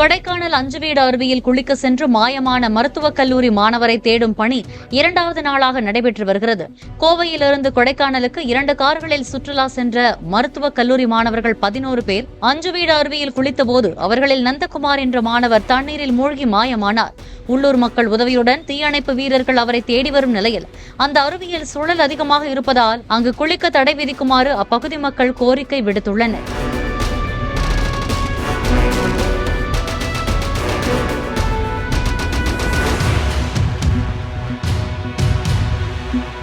கொடைக்கானல் அஞ்சுவீடு அருவியில் குளிக்க சென்று மாயமான மருத்துவக் கல்லூரி மாணவரை தேடும் பணி இரண்டாவது நாளாக நடைபெற்று வருகிறது. கோவையிலிருந்து கொடைக்கானலுக்கு இரண்டு கார்களில் சுற்றுலா சென்ற மருத்துவக் கல்லூரி மாணவர்கள் பதினோரு பேர் அஞ்சுவீடு அருவியில் குளித்தபோது அவர்களில் நந்தகுமார் என்ற மாணவர் தண்ணீரில் மூழ்கி மாயமானார். உள்ளூர் மக்கள் உதவியுடன் தீயணைப்பு வீரர்கள் அவரை தேடி வரும் நிலையில் அந்த அருவியில் சுழல் அதிகமாக இருப்பதால் அங்கு குளிக்க தடை விதிக்குமாறு அப்பகுதி மக்கள் கோரிக்கை விடுத்துள்ளனர்.